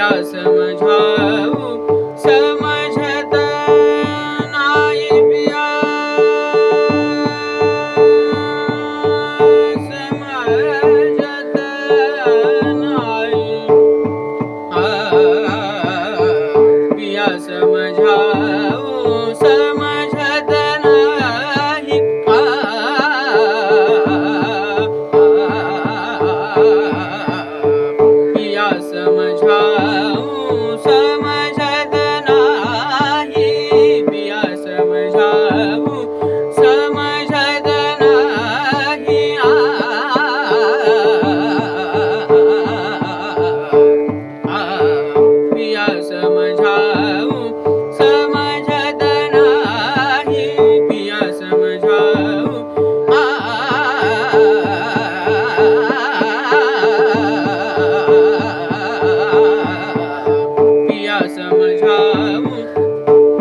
या समझाऊ समझत नाही पिया। समझत नाही। पिया समझाऊ समझ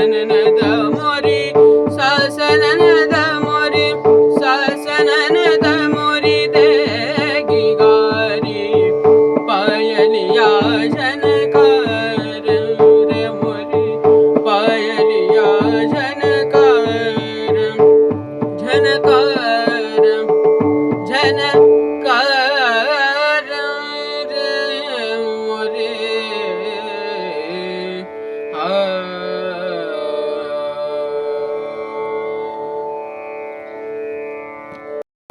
na na na.